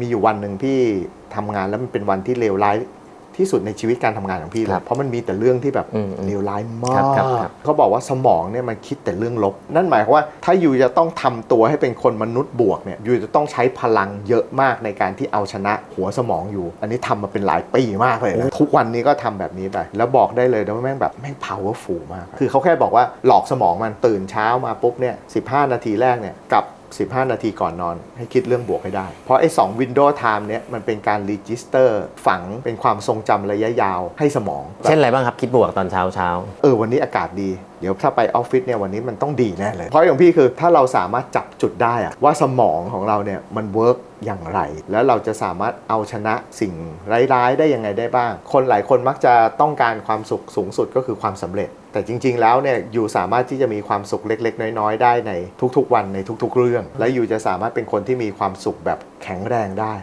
มีอยู่วันหนึ่งพี่ทำงานแล้วมันเป็นวันที่เลวร้ายที่สุดในชีวิตการทำงานของพี่เลครัยบเพราะมันมีแต่เรื่องที่แบบอืมอืมเลวร้ายคมารับครับกครับเขาบอกว่าสมองเนี่ยมันคิดแต่เรื่องลบ นั่นหมายความว่าถ้าอยู่จะต้องทำตัวให้เป็นคนมนุษย์บวกเนี่ยอยู่จะต้องใช้พลังเยอะมากในการที่เอาชนะหัวสมองอยู่ อันนี้ทำมาเป็นหลายปีมากเลยนะทุกวันนี้ก็ทำแบบนี้ไปแล้วบอกได้เลยนะว่าแม่งแบบแม่ง powerful มาก คือเขาแค่บอกว่าหลอกสมองมันตื่นเช้ามาปุ๊บเนี่ย15นาทีแรกเนี่ยกับ 15 นาทีก่อนนอน ให้คิดเรื่องบวกให้ได้ เพราะไอ้2 window time เนี่ยมันเป็นการ register ฝังเป็นความทรงจำระยะยาวให้สมอง เช่นอะไรบ้างครับ คิดบวกตอนเช้าเช้า เออวันนี้อากาศดีเดี๋ยวถ้าไปออฟฟิศเนี่ยวันนี้มันต้องดีแน่เลยเพราะอย่างพี่คือถ้าเราสามารถจับจุดได้อะว่าสมองของเราเนี่ยมันเวิร์กอย่างไร แล้วเราจะสามารถเอาชนะสิ่งร้ายๆ ได้ยังไงได้บ้าง คนหลายคนมักจะต้องการความสุขสูงสุดก็คือความสำเร็จ แต่จริง ๆ แล้วเนี่ยอยู่สามารถที่จะมีความสุขเล็ก ๆ น้อยๆ ได้ในทุกๆ วันในทุก ๆ เรื่อง และอยู่จะสามารถเป็นคนที่มีความสุขแบบแข็งแรงได้